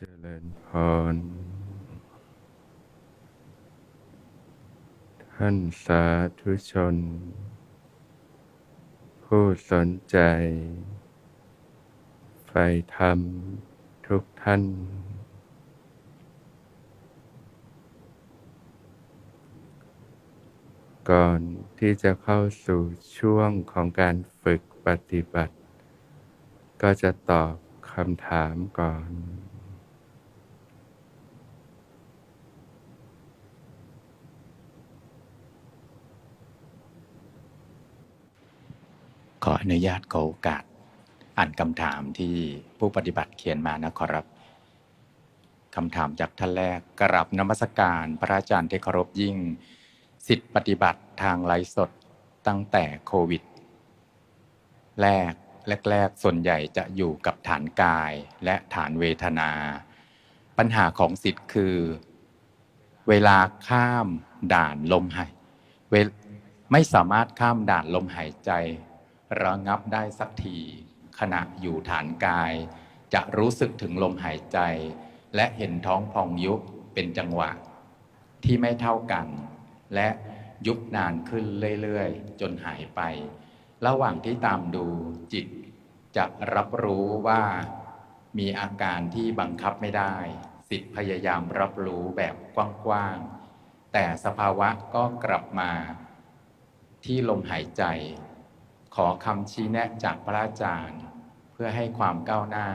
เจริญพร ท่านสาธุชน ผู้สนใจใฝ่ธรรมทุกท่าน ก่อนที่จะเข้าสู่ช่วงของการฝึกปฏิบัติ ก็จะตอบคำถามก่อน ขออนุญาตขอโอกาส อ่านคำถามที่ผู้ปฏิบัติเขียนมานะขอรับคำถามจากท่านแรกกราบนมัสการพระอาจารย์ที่เคารพยิ่ง สิทธิปฏิบัติทางไลฟ์สดตั้งแต่โควิด แรกแรกๆส่วนใหญ่จะอยู่กับฐานกายและฐานเวทนา ปัญหาของสิทธิ์คือ เวลาข้ามด่านลมหายไม่สามารถข้ามด่านลมหายใจ ระงับได้สักที ขณะอยู่ฐานกาย จะรู้สึกถึงลมหายใจ และเห็นท้องพองยุบเป็นจังหวะ ที่ไม่เท่ากัน และยุบนานขึ้นเรื่อยๆ จนหายไป ระหว่างที่ตามดูจิต จะรับรู้ว่า มีอาการที่บังคับไม่ได้ สิทธิพยายามรับรู้แบบกว้างๆแต่สภาวะก็กลับมา ที่ลมหายใจ ขอคำชี้แนะจากพระอาจารย์ เพื่อให้ความก้าวหน้า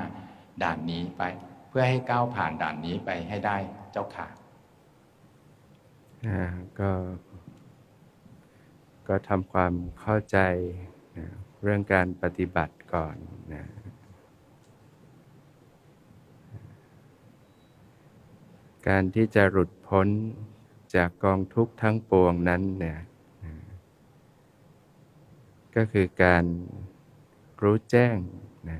ด่านนี้ไป เพื่อให้ก้าวผ่านด่านนี้ไปให้ได้เจ้าค่ะอ่าก็ ก็ทำความเข้าใจนะเรื่องการปฏิบัติก่อนนะการที่จะหลุดพ้นจากกองทุกข์ทั้งปวงนั้นเนี่ย ก็คือการรู้แจ้งนะ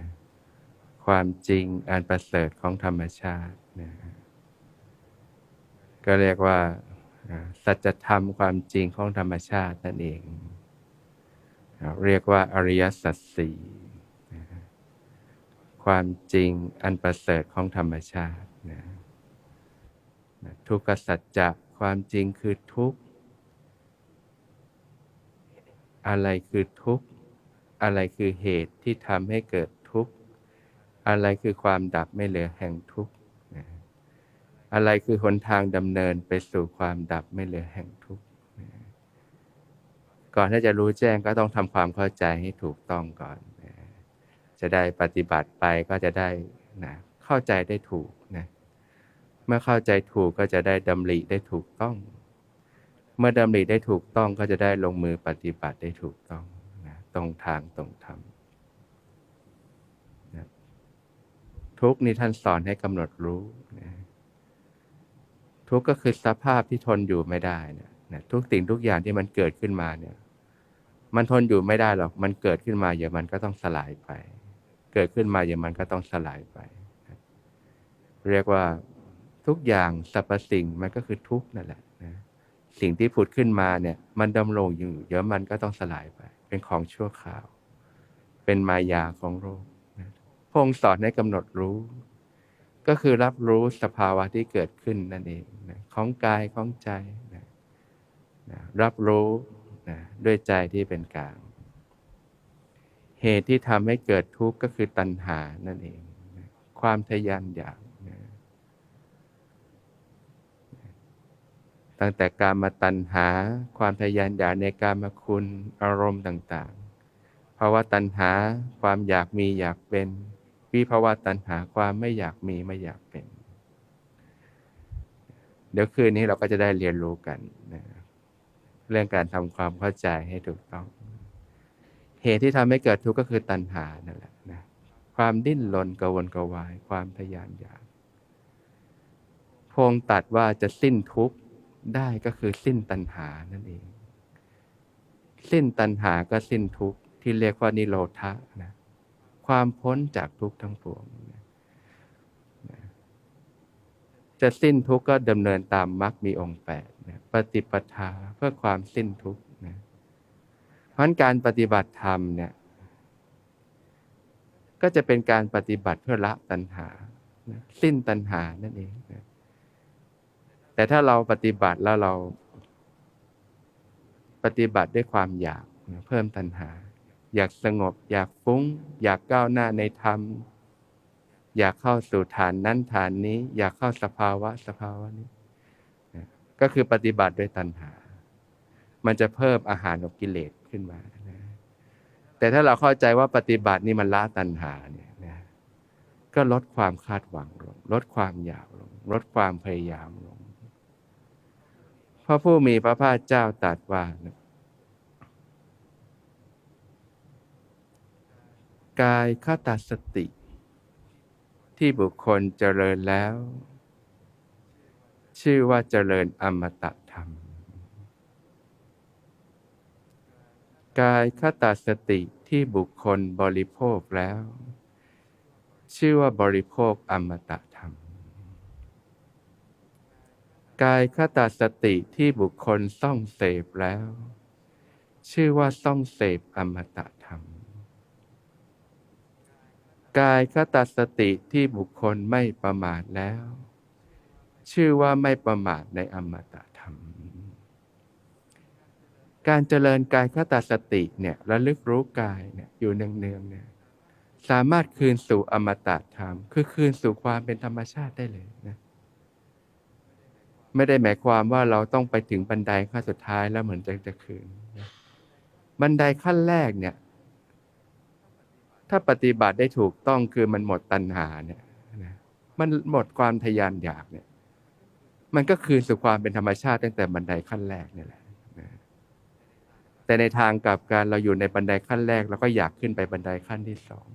ความจริงอันประเสริฐของธรรมชาตินะก็เรียกว่าสัจธรรมความจริงของธรรมชาตินั่นเอง เรียกว่าอริยสัจสี่ความจริงอันประเสริฐของธรรมชาตินะทุกขสัจจะความจริงคือทุกข์ อะไรคือทุกข์ อะไรคือเหตุที่ทำให้เกิดทุกข์ อะไรคือความดับไม่เหลือแห่งทุกข์อะไรคือหนทางดำเนินไปสู่ความดับไม่เหลือแห่งทุกข์ก่อนที่จะรู้แจ้งก็ต้องทำความเข้าใจให้ถูกต้องก่อน จะได้ปฏิบัติไปก็จะได้นะเข้าใจได้ถูกนะเมื่อเข้าใจถูกก็จะได้ดำริได้ถูกต้อง เมื่อดำริได้ถูกต้องก็จะได้ลงมือปฏิบัติได้ถูกต้องนะตรงทางตรงธรรมนะทุกนี่ท่านสอนให้กำหนดรู้นะทุกก็คือสภาพที่ทนอยู่ไม่ได้นะนะทุกสิ่งทุกอย่างที่มันเกิดขึ้นมาเนี่ย มันทนอยู่ไม่ได้หรอก มันเกิดขึ้นมาเดี๋ยวมันก็ต้องสลายไป เกิดขึ้นมาเดี๋ยวมันก็ต้องสลายไปนะเรียกว่าทุกอย่างสรรพสิ่งมันก็คือทุกนั่นแหละ สิ่งที่ผุดขึ้นมาเนี่ย มันดำรงอยู่เดี๋ยวมันก็ต้องสลายไป เป็นของชั่วคราว เป็นมายาของโลกพงค์สอนให้กำหนดรู้ ก็คือรับรู้สภาวะที่เกิดขึ้นนั่นเองนะของกายของใจนะนะรับรู้นะด้วยใจที่เป็นกลาง เหตุที่ทำให้เกิดทุกข์ก็คือตัณหานั่นเองนะความทะยานอยากนะ ตั้งแต่การมาตัณหา ความทะยานอยากในการมาคุณอารมณ์ต่างๆ ภาวะตัณหาความอยากมีอยากเป็น วิภาวะตัณหาความไม่อยากมีไม่อยากเป็น เดี๋ยวคืนนี้เราก็จะได้เรียนรู้กันนะเรื่องการทำความเข้าใจให้ถูกต้อง เหตุที่ทำให้เกิดทุกข์ก็คือตัณหานั่นแหละนะความดิ้นรนกระวนกระวาย ความทะยานอยากพงตัดว่าจะสิ้นทุกข์ ได้ก็คือสิ้นตัณหานั่นเอง สิ้นตัณหาก็สิ้นทุกข์ที่เรียกว่านิโรธะนะความพ้นจากทุกข์ทั้งปวงนะจะสิ้นทุกข์ก็ดำเนินตามมรรคมีองค์แปดนะปฏิปทาเพื่อความสิ้นทุกข์นะเพราะฉะนั้นการปฏิบัติธรรมเนี่ยก็จะเป็นการปฏิบัติเพื่อละตัณหานะสิ้นตัณหานั่นเองนะ แต่ถ้าเราปฏิบัติแล้วเราปฏิบัติด้วยความอยากเพิ่มตัณหา อยากสงบ อยากฟุ้ง อยากก้าวหน้าในธรรม อยากเข้าสู่ฐานนั้นฐานนี้ อยากเข้าสภาวะสภาวะนี้ ก็คือปฏิบัติด้วยตัณหา มันจะเพิ่มอาหารของกิเลสขึ้นมานะแต่ถ้าเราเข้าใจว่าปฏิบัตินี่มันละตัณหาเนี่ยนะก็ลดความคาดหวังลงลดความอยากลงลดความพยายามลง ระผู้มีพระภาคเจ้าตรัสว่า กายคตาสติ ที่บุคคลเจริญแล้ว ชื่อว่าเจริญอมตะธรรม กายคตาสติที่บุคคลบริโภคแล้ว ชื่อว่าบริโภคอมตะธรรม กายคตาสติที่บุคคลซ่องเสพแล้ว ชื่อว่าซ่องเสพอมตะธรรม กายคตาสติที่บุคคลไม่ประมาทแล้ว ชื่อว่าไม่ประมาทในอมตะธรรม การเจริญกายคตาสติเนี่ยระลึกรู้กายเนี่ยอยู่เนืองๆเนี่ยสามารถคืนสู่อมตะธรรม คือคืนสู่ความเป็นธรรมชาติได้เลยนะ ไม่ได้หมายความว่าเราต้องไปถึงบันไดขั้นสุดท้ายแล้วเหมือนจะจะคืน บันไดขั้นแรกเนี่ย ถ้าปฏิบัติได้ถูกต้องคือมันหมดตัณหาเนี่ยนะมันหมดความทะยานอยากเนี่ย มันก็คืนสู่ความเป็นธรรมชาติตั้งแต่บันไดขั้นแรกนี่แหละแต่ในทางกลับการเราอยู่ในบันไดขั้นแรกเราก็อยากขึ้นไปบันไดขั้นที่สอง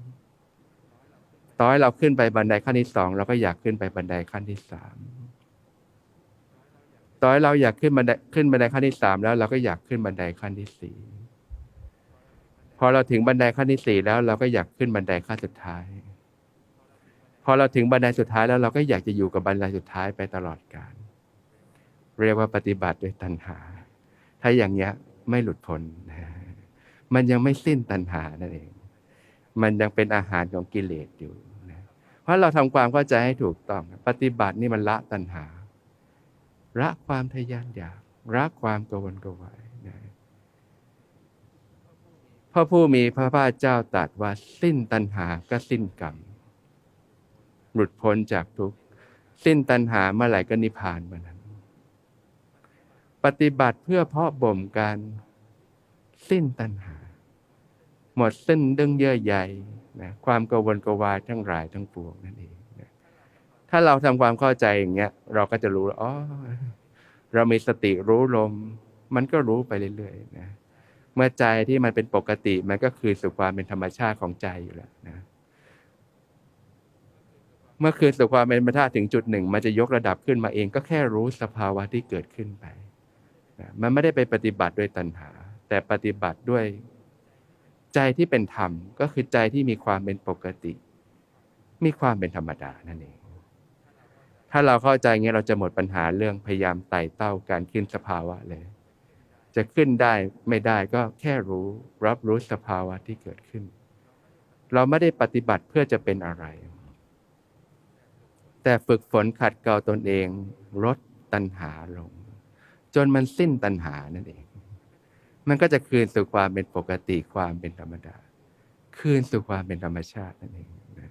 ต่อให้เราขึ้นไปบันไดขั้นที่สองเราก็อยากขึ้นไปบันไดขั้นที่สาม ต่อให้เราอยากขึ้นบันไดขึ้นบันไดขั้นที่สามแล้ว เราก็อยากขึ้นบันไดขั้นที่สี่พอเราถึงบันไดขั้นที่สี่แล้ว เราก็อยากขึ้นบันไดขั้นสุดท้าย พอเราถึงบันไดสุดท้ายแล้วเราก็อยากจะอยู่กับบันไดสุดท้ายไปตลอดกาลเรียกว่าปฏิบัติด้วยตัณหา ถ้าอย่างเงี้ยไม่หลุดพ้นมันยังไม่สิ้นตัณหานั่นเอง มันยังเป็นอาหารของกิเลสอยู่นะเพราะเราทำความเข้าใจให้ถูกต้อง ปฏิบัตินี่มันละตัณหา ละความทะยานอยากละความกวนกวายนะพระผู้มีพระภาคเจ้าตรัสว่าสิ้นตัณหาก็สิ้นกรรมหลุดพ้นจากทุกข์สิ้นตัณหาเมื่อไหร่ก็นิพพานเมื่อนั้น ปฏิบัติเพื่อเพาะบ่มการสิ้นตัณหา หมดสิ้นเรื่องเยื่อใยนะความกระวนกวายทั้งหลายทั้งปวงนั่นเอง ถ้าเราทำความเข้าใจอย่างเงี้ย เราก็จะรู้ว่าอ๋อเรามีสติรู้ลม มันก็รู้ไปเรื่อยๆนะเมื่อใจที่มันเป็นปกติมันก็คือสู่ความเป็นธรรมชาติของใจอยู่แล้วนะเมื่อคืนสู่ความเป็นธรรมชาติถึงจุดหนึ่ง มันจะยกระดับขึ้นมาเองก็แค่รู้สภาวะที่เกิดขึ้นไปนะมันไม่ได้ไปปฏิบัติด้วยตัณหา แต่ปฏิบัติด้วยใจที่เป็นธรรม ก็คือใจที่มีความเป็นปกติ มีความเป็นธรรมดานั่นเอง ถ้าเราเข้าใจเงี้ยเราจะหมดปัญหาเรื่องพยายามไต่เต้าการขึ้นสภาวะเลย จะขึ้นได้ไม่ได้ก็แค่รู้รับรู้สภาวะที่เกิดขึ้น เราไม่ได้ปฏิบัติเพื่อจะเป็นอะไร แต่ฝึกฝนขัดเกลาตนเองลดตัณหาลง จนมันสิ้นตัณหานั่นเอง มันก็จะคืนสู่ความเป็นปกติความเป็นธรรมดา คืนสู่ความเป็นธรรมชาตินั่นเองนะ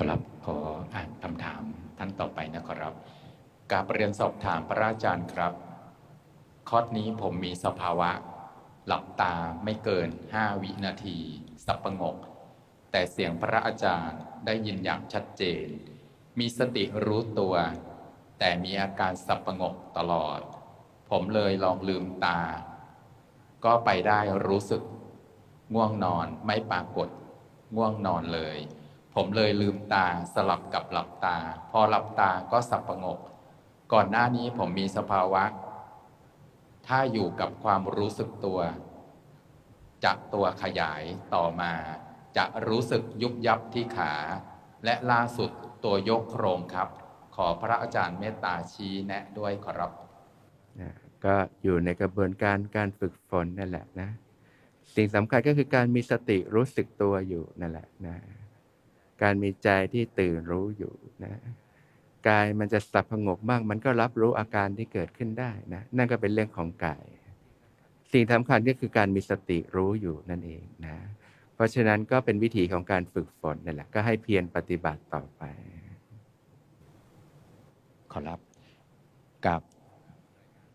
ครับขออ่านคำถามท่านต่อไปนะครับกราบเรียนสอบถามพระอาจารย์ครับ คอร์สนี้ผมมีสภาวะ หลับตาไม่เกิน5วินาที สับประงก แต่เสียงพระอาจารย์ได้ยินอย่างชัดเจน มีสติรู้ตัว แต่มีอาการสับประงกตลอด ผมเลยลองลืมตา ก็ไปได้รู้สึก ง่วงนอนไม่ปรากฏ ง่วงนอนเลย ผมเลยลืมตาสลับกับหลับตา พอหลับตาก็สับประงก ก่อนหน้านี้ผมมีสภาวะ ถ้าอยู่กับความรู้สึกตัวจะตัวขยายต่อมา จะรู้สึกยุบยับที่ขา และล่าสุดตัวยกโครงครับ ขอพระอาจารย์เมตตาชี้แนะด้วยขอรับ ก็อยู่ในกระบวนการการฝึกฝนนั่นแหละนะ สิ่งสำคัญก็คือการมีสติรู้สึกตัวอยู่นั่นแหละนะ การมีใจที่ตื่นรู้อยู่นะกายมันจะสับพงกบ้าง มันก็รับรู้อาการที่เกิดขึ้นได้นะนั่นก็เป็นเรื่องของกาย สิ่งสำคัญก็คือการมีสติรู้อยู่นั่นเองนะ เพราะฉะนั้นก็เป็นวิธีของการฝึกฝนนั่นแหละ ก็ให้เพียรปฏิบัติต่อไป ขอรับกับ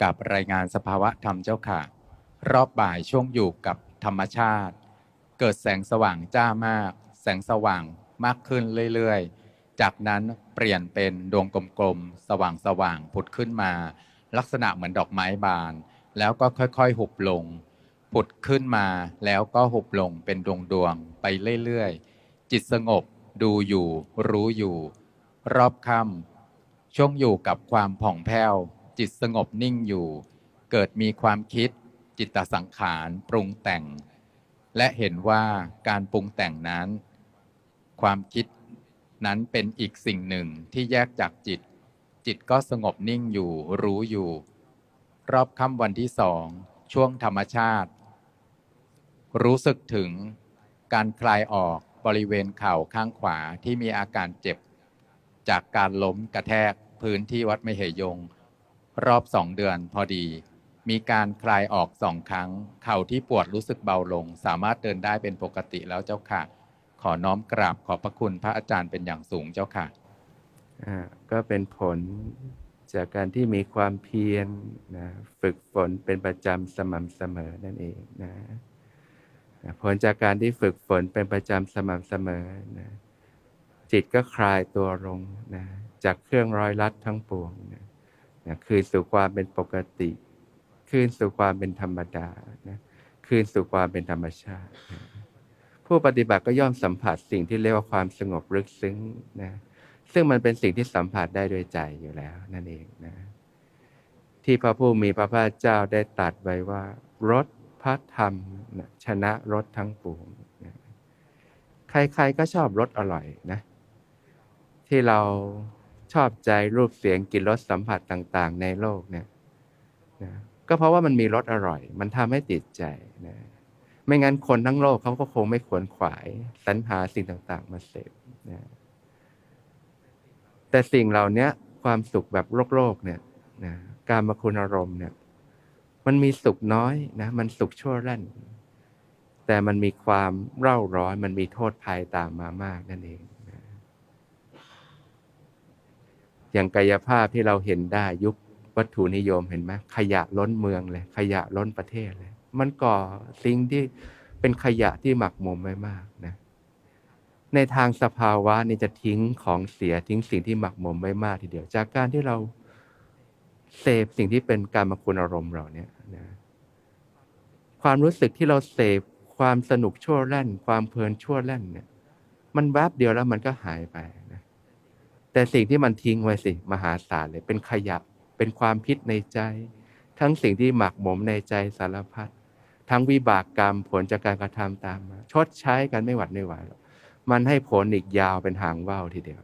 กับรายงานสภาวะธรรมเจ้าค่ะ รอบบ่ายช่วงอยู่กับธรรมชาติ เกิดแสงสว่างจ้ามาก แสงสว่าง มากขึ้นเรื่อยๆ จากนั้นเปลี่ยนเป็นดวงกลมๆ สว่างๆ ผุดขึ้นมา ลักษณะเหมือนดอกไม้บาน แล้วก็ค่อยๆ หุบลง ผุดขึ้นมาแล้วก็หุบลงเป็นดวงๆ ไปเรื่อยๆ จิตสงบดูอยู่ รู้อยู่ รอบค่ำช่วงอยู่กับความผ่องแผ้ว จิตสงบนิ่งอยู่ เกิดมีความคิด จิตตสังขารปรุงแต่ง และเห็นว่าการปรุงแต่งนั้น ความคิดนั้นเป็นอีกสิ่งหนึ่งที่แยกจากจิต จิตก็สงบนิ่งอยู่รู้อยู่ รอบค่ำวันที่สองช่วงธรรมชาติ รู้สึกถึงการคลายออกบริเวณเข่าข้างขวาที่มีอาการเจ็บ จากการล้มกระแทกพื้นที่วัดไม่เหยง รอบสองเดือนพอดี มีการคลายออกสองครั้ง เข่าที่ปวดรู้สึกเบาลง สามารถเดินได้เป็นปกติแล้วเจ้าค่ะ อน้อมกราบขอบพระคุณพระอาจารย์เป็นอย่างสูงเจ้าค่ะอ่าก็เป็นผลจากการที่มีความเพียรนะฝึกฝนเป็นประจำสม่ำเสมอนั่นเองนะนะผลจากการที่ฝึกฝนเป็นประจำสม่ำเสมอนะจิตก็คลายตัวลงนะจากเครื่องร้อยลัดทั้งปวงนะนะคืนสู่ความเป็นปกติ คืนสู่ความเป็นธรรมดานะคืนสู่ความเป็นธรรมชาตินะ ผู้ปฏิบัติก็ย่อมสัมผัสสิ่งที่เรียกว่าความสงบลึกซึ้งนะซึ่งมันเป็นสิ่งที่สัมผัสได้ด้วยใจอยู่แล้วนั่นเองนะ ที่พระผู้มีพระภาคเจ้าได้ตรัสไว้ว่ารสพระธรรมนะชนะรสทั้งปวงนะใครๆก็ชอบรสอร่อยนะ ที่เราชอบใจรูปเสียงกลิ่นรสสัมผัสต่าง ๆ ในโลกเนี่ยนะก็เพราะว่ามันมีรสอร่อย มันทำให้ติดใจนะ ไม่งั้นคนทั้งโลกเขาก็คงไม่ขวนขวายสรรหาสิ่งต่างๆ มาเสพนะแต่สิ่งเหล่านี้ความสุขแบบโลกโลกเนี่ยนะการมาคุณอารมณ์เนี่ย มันมีสุขน้อยนะ มันสุขชั่วแล่น แต่มันมีความเร่าร้อนมันมีโทษภัยตามมามากนั่นเองนะอย่างกายภาพที่เราเห็นได้ยุควัตถุนิยมเห็นไหมขยะล้นเมืองเลย ขยะล้นประเทศเลย มันก่อสิ่งที่เป็นขยะที่หมักหมมไว้มากนะในทางสภาวะนี่จะทิ้งของเสียทิ้งสิ่งที่หมักหมมไว้มากทีเดียว จากการที่เราเสพสิ่งที่เป็นการมาคุณอารมณ์เราเนี่ยนะความรู้สึกที่เราเสพความสนุกชั่วแล่น ความเพลินชั่วแล่นเนี่ย มันแวบเดียวแล้วมันก็หายไปนะแต่สิ่งที่มันทิ้งไว้สิมหาศาลเลย เป็นขยะเป็นความพิษในใจ ทั้งสิ่งที่หมักหมมในใจสารพัด ทั้งวิบากกรรมผลจากการกระทำตามมา ชดใช้กันไม่หวัดไม่ไหวหรอกมันให้ผลอีกยาวเป็นหางว่าวทีเดียว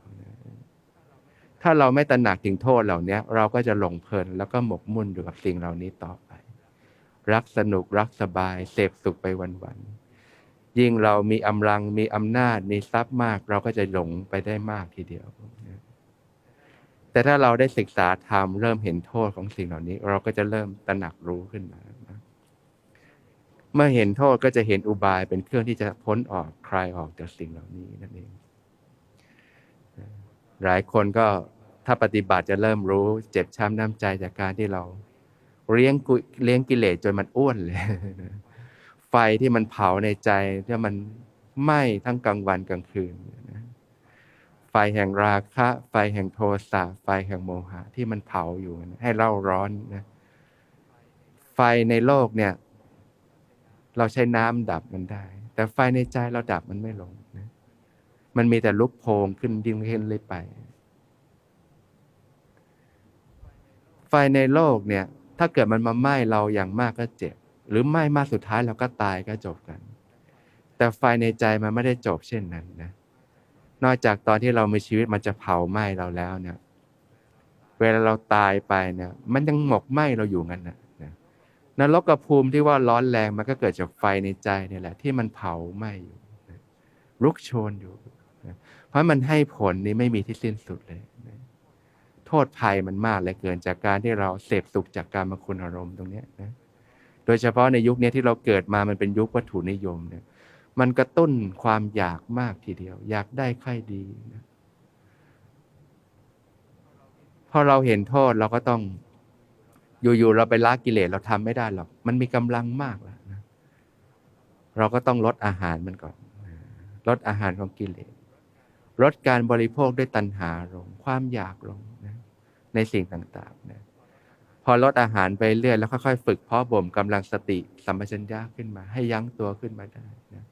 ถ้าเราไม่ตระหนักถึงโทษเหล่านี้เราก็จะหลงเพลินแล้วก็หมกมุ่นอยู่กับสิ่งเหล่านี้ต่อไป รักสนุกรักสบายเสพสุขไปวันๆยิ่งเรามีอำลังมีอำนาจมีทรัพย์มาก เราก็จะหลงไปได้มากทีเดียวแต่ถ้าเราได้ศึกษาธรรมเริ่มเห็นโทษของสิ่งเหล่านี้ เราก็จะเริ่มตระหนักรู้ขึ้นมา เมื่อเห็นโทษก็จะเห็นอุบายเป็นเครื่องที่จะพ้นออกคลายออกจากสิ่งเหล่านี้นั่นเอง หลายคนก็ถ้าปฏิบัติจะเริ่มรู้เจ็บช้ำน้ำใจจากการที่เราเลี้ยงกุเลี้ยงกิเลสจนมันอ้วนเลย ไฟที่มันเผาในใจที่มันไหม้ทั้งกลางวันกลางคืนไฟแห่งราคะ ไฟแห่งโทสะไฟแห่งโมหะที่มันเผาอยู่ให้เล่าร้อนนะไฟในโลกเนี่ย เราใช้น้ำดับมันได้ แต่ไฟในใจเราดับมันไม่ลงนะมันมีแต่ลุกโพงขึ้นยิ่งขึ้นเลยไป ไฟในโลกเนี่ย ถ้าเกิดมันมาไหม้เราอย่างมากก็เจ็บ หรือไหม้มากสุดท้ายเราก็ตายก็จบกัน แต่ไฟในใจมันไม่ได้จบเช่นนั้นนะ นอกจากตอนที่เรามีชีวิตมันจะเผาไหม้เราแล้วเนี่ย เวลาเราตายไปเนี่ย มันยังหมกไหม้เราอยู่งั้นนะ นรกกภูมิที่ว่าร้อนแรงมันก็เกิดจากไฟในใจเนี่ยแหละที่มันเผาไหม้อยู่ลุกโชนอยู่ เพราะมันให้ผลนี้ไม่มีที่สิ้นสุดเลย โทษภัยมันมากเลยเกินจากการที่เราเสพสุขจากการมาคุณอารมณ์ตรงนี้นะ โดยเฉพาะในยุคนี้ที่เราเกิดมามันเป็นยุควัตถุนิยมเนี่ย มันกระตุ้นความอยากมากทีเดียว อยากได้ใครดีนะพอเราเห็นโทษเราก็ต้อง อยู่ๆเราไปละกิเลสเราทำไม่ได้หรอก มันมีกำลังมากแล้วนะเราก็ต้องลดอาหารมันก่อน ลดอาหารของกิเลส ลดการบริโภคด้วยตัณหาลง ความอยากลงนะในสิ่งต่างๆนะพอลดอาหารไปเรื่อยแล้วค่อยๆฝึกเพาะบ่มกำลังสติสัมปชัญญะขึ้นมา ให้ยั้งตัวขึ้นมาได้นะ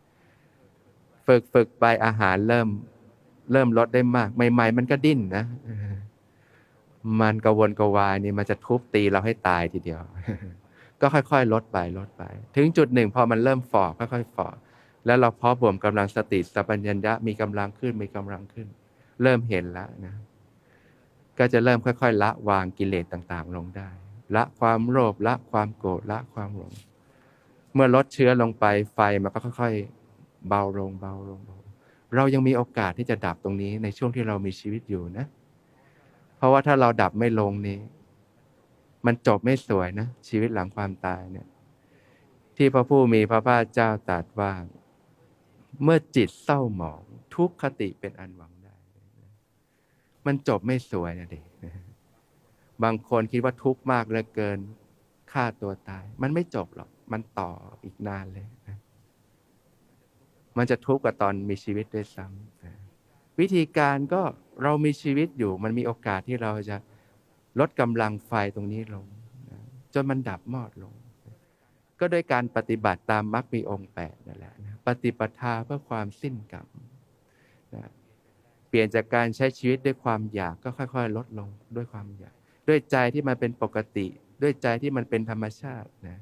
ฝึกฝึกไปอาหารเริ่ม เริ่มลดได้มาก ใหม่ ๆ มันก็ดิ้นนะ มันกระวนกระวายนี่มันจะทุบตีเราให้ตายทีเดียว ก็ค่อยๆ ลดไปลดไป ถึงจุดหนึ่งพอมันเริ่มฝ่อค่อยๆฝ่อแล้วเราเพาะบ่มกำลังสติสัพพัญญะมีกำลังขึ้นมีกำลังขึ้น เริ่มเห็นแล้วนะ ก็จะเริ่มค่อย ๆ ละวางกิเลสต่างๆ ลงได้ ละความโลภละความโกรธละความหลง เมื่อลดเชื้อลงไปไฟมันก็ค่อย ๆ เบาลงเบาลงเบาลงเรายังมีโอกาสที่จะดับตรงนี้ในช่วงที่เรามีชีวิตอยู่นะเพราะว่าถ้าเราดับไม่ลงนี้ มันจบไม่สวยนะ ชีวิตหลังความตายเนี่ย ที่พระผู้มีพระภาคเจ้าตรัสว่า เมื่อจิตเศร้าหมอง ทุกขติเป็นอันหวังได้ มันจบไม่สวยนะเด็กบางคนคิดว่าทุกข์มากเหลือเกินฆ่าตัวตาย มันไม่จบหรอก มันต่ออีกนานเลยนะมันจะทุกข์กับตอนมีชีวิตด้วยซ้ำวิธีการก็ เรามีชีวิตอยู่ มันมีโอกาสที่เราจะลดกำลังไฟตรงนี้ลง จนมันดับมอดลง ก็ด้วยการปฏิบัติตามมรรคมีองค์แปดนั่นแหละนะปฏิปทาเพื่อความสิ้นกรรมนะเปลี่ยนจากการใช้ชีวิตด้วยความอยากก็ค่อย ๆ ลดลงด้วยความอยาก ด้วยใจที่มันเป็นปกติ ด้วยใจที่มันเป็นธรรมชาตินะ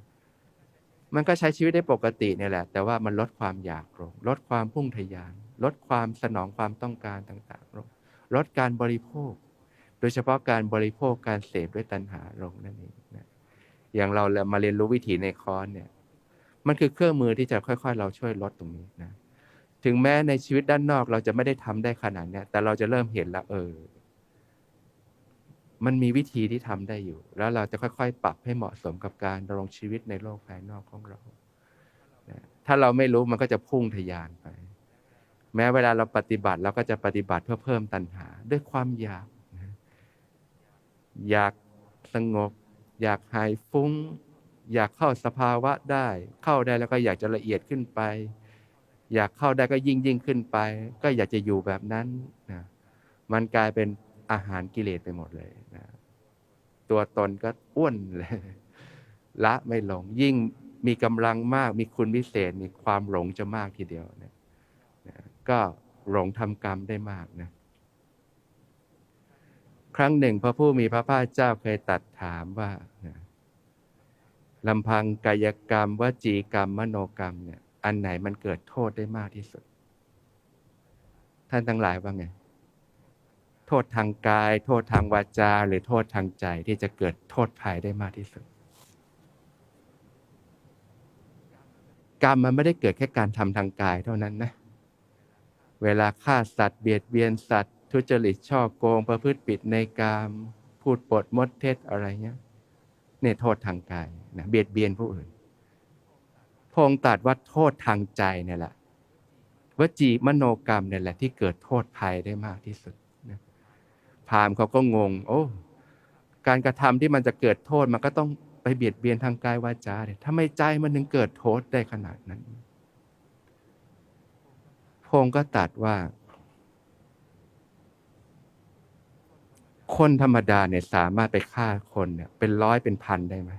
มันก็ใช้ชีวิตได้ปกติเนี่ยแหละ แต่ว่ามันลดความอยากลง ลดความพุ่งทะยาน ลดความสนองความต้องการต่างๆลง ลดการบริโภค โดยเฉพาะการบริโภคการเสพด้วยตัณหาลงนั่นเองนะอย่างเรามาเรียนรู้วิธีในคอร์สเนี่ยมันคือเครื่องมือที่จะค่อย ๆ เราช่วยลดตรงนี้นะถึงแม้ในชีวิตด้านนอกเราจะไม่ได้ทำได้ขนาดเนี้ยแต่เราจะเริ่มเห็นแล้วเออ มันมีวิธีที่ทำได้อยู่ แล้วเราจะค่อย ๆ ปรับให้เหมาะสมกับการดำรงชีวิตในโลกภายนอกของเรานะถ้าเราไม่รู้มันก็จะพุ่งทะยานไป แม้เวลาเราปฏิบัติเราก็จะปฏิบัติเพื่อเพิ่มตัณหา ด้วยความอยากนะอยากสงบ อยากหายฟุ้ง อยากเข้าสภาวะได้ เข้าได้แล้วก็อยากจะละเอียดขึ้นไป อยากเข้าได้ก็ยิ่งยิ่งขึ้นไป ก็อยากจะอยู่แบบนั้นนะมันกลายเป็นอาหารกิเลสไปหมดเลยนะตัวตนก็อ้วนเลยละไม่ลงยิ่งมีกำลังมากมีคุณพิเศษมีความหลงจะมากทีเดียวนะนะ ก็หลงทำกรรมได้มากนะ ครั้งหนึ่งพระผู้มีพระภาคเจ้าเคยตัดถามว่าลำพังกายกรรมวจีกรรม มโนกรรมเนี่ย อันไหนมันเกิดโทษได้มากที่สุด ท่านทั้งหลายว่าไง โทษทางกาย โทษทางวาจา หรือโทษทางใจที่จะเกิดโทษภัยได้มากที่สุด กรรมมันไม่ได้เกิดแค่การทำทางกายเท่านั้นนะ เวลาฆ่าสัตว์เบียดเบียนสัตว์ ทุจริตช่อโกงประพฤติผิดในกาม พูดปดมดเท็จอะไรเงี้ยเนี่ยโทษทางกายนะเบียดเบียนผู้อื่น พงค์ตรัสว่าโทษทางใจเนี่ยแหละวจีมโนกรรมเนี่ยแหละที่เกิดโทษภัยได้มากที่สุดนะพามเขาก็งง โอ้การกระทำที่มันจะเกิดโทษมันก็ต้องไปเบียดเบียนทางกายวาจาเนี่ยทำไมใจมันถึงเกิดโทษได้ขนาดนั้น พงก็ตัดว่า คนธรรมดาเนี่ยสามารถไปฆ่าคนเนี่ย เป็นร้อยเป็นพันได้ไหม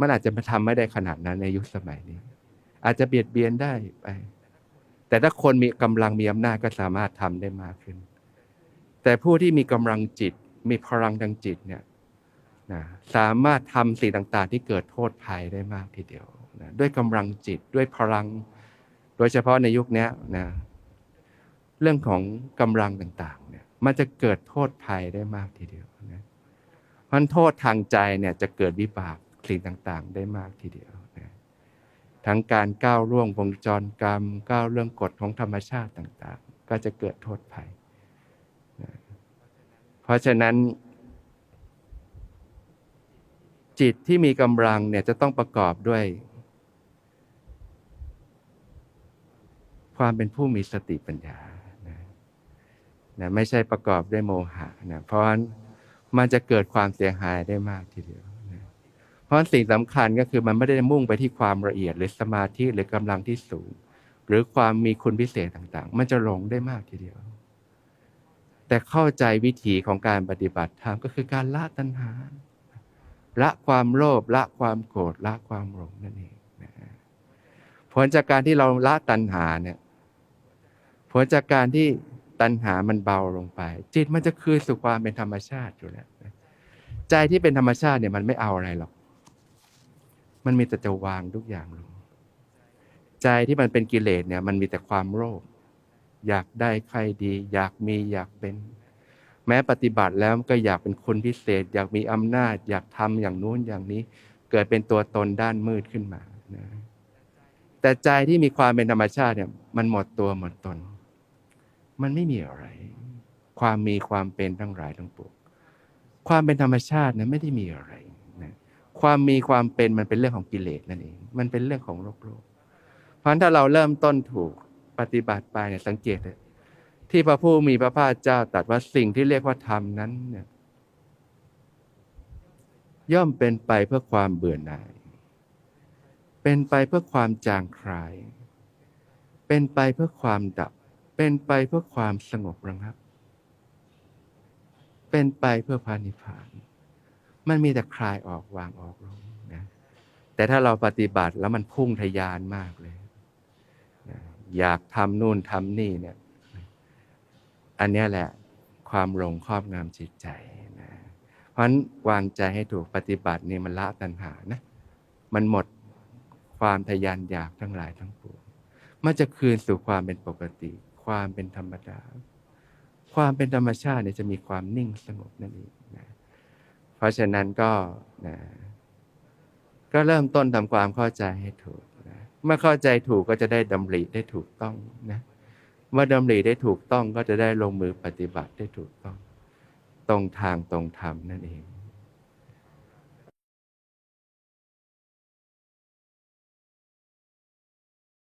มันอาจจะมาทำไม่ได้ขนาดนั้นในยุคสมัยนี้ อาจจะเบียดเบียนได้ไป แต่ถ้าคนมีกำลังมีอำนาจก็สามารถทำได้มากขึ้น แต่ผู้ที่มีกำลังจิต มีพลังทางจิตเนี่ยนะสามารถทำสิ่งต่าง ๆ ที่เกิดโทษภัยได้มากทีเดียวนะด้วยกำลังจิตด้วยพลัง โดยเฉพาะในยุคนี้นะเรื่องของกำลังต่างๆเนี่ยมันจะเกิดโทษภัยได้มากทีเดียวนะเพราะโทษทางใจเนี่ยจะเกิดวิบากสิ่งต่างๆ ได้มากทีเดียวนะทั้งการก้าวล่วงวงจรกรรม ก้าวเรื่องกฎของธรรมชาติต่างๆ ก็จะเกิดโทษภัยนะเพราะฉะนั้นจิตที่มีกำลังเนี่ยจะต้องประกอบด้วย ความเป็นผู้มีสติปัญญานะนะไม่ใช่ประกอบด้วยโมหะนะเพราะฉะนั้นมันจะเกิดความเสียหายได้มากทีเดียวนะเพราะฉะนั้นสิ่งสำคัญก็คือมันไม่ได้มุ่งไปที่ความละเอียดหรือสมาธิหรือกำลังที่สูง หรือความมีคุณพิเศษต่างๆ มันจะหลงได้มากทีเดียว แต่เข้าใจวิธีของการปฏิบัติธรรมก็คือการละตัณหา ละความโลภละความโกรธละความหลงนั่นเองนะผลจากการที่เราละตัณหาเนี่ย ผลจากการที่ตัณหามันเบาลงไป จิตมันจะคืนสู่ความเป็นธรรมชาติอยู่แล้วใจที่เป็นธรรมชาติเนี่ยมันไม่เอาอะไรหรอก มันมีแต่จะวางทุกอย่างลง ใจที่มันเป็นกิเลสเนี่ย มันมีแต่ความโลภอยากได้ใครดี อยากมีอยากเป็น แม้ปฏิบัติแล้วก็อยากเป็นคนพิเศษ อยากมีอำนาจ อยากทำอย่างนู้นอย่างนี้ เกิดเป็นตัวตนด้านมืดขึ้นมานะแต่ใจที่มีความเป็นธรรมชาติเนี่ย มันหมดตัวหมดตน มันไม่มีอะไร ความมีความเป็นทั้งหลายทั้งปวงความเป็นธรรมชาตินะไม่ได้มีอะไรนะความมีความเป็นมันเป็นเรื่องของกิเลสนั่นเอง มันเป็นเรื่องของโลกโลก เพราะฉะนั้นถ้าเราเริ่มต้นถูกปฏิบัติไปเนี่ยสังเกตเลยที่พระผู้มีพระภาคเจ้าตรัสว่าสิ่งที่เรียกว่าธรรมนั้นเนี่ยย่อมเป็นไปเพื่อความเบื่อหน่าย เป็นไปเพื่อความจางคลาย เป็นไปเพื่อความดับ เป็นไปเพื่อความสงบระงับ เป็นไปเพื่อพานิพาน มันมีแต่คลายออกวางออกลงนะแต่ถ้าเราปฏิบัติแล้วมันพุ่งทะยานมากเลยนะอยากทำนู่นทำนี่เนี่ย อันนี้แหละความหลงครอบงำจิตใจนะเพราะฉะนั้นวางใจให้ถูกปฏิบัตินี่มันละตัณหานะ มันหมดความทะยานอยากทั้งหลายทั้งปวงมันจะคืนสู่ความเป็นปกติ ความเป็นธรรมดา ความเป็นธรรมชาติเนี่ยจะมีความนิ่งสงบนั่นเองนะเพราะฉะนั้นก็นะก็เริ่มต้นทำความเข้าใจให้ถูกนะเมื่อเข้าใจถูกก็จะได้ดำริได้ถูกต้องนะเมื่อดำริได้ถูกต้องก็จะได้ลงมือปฏิบัติได้ถูกต้อง ตรงทางตรงธรรมนั่นเอง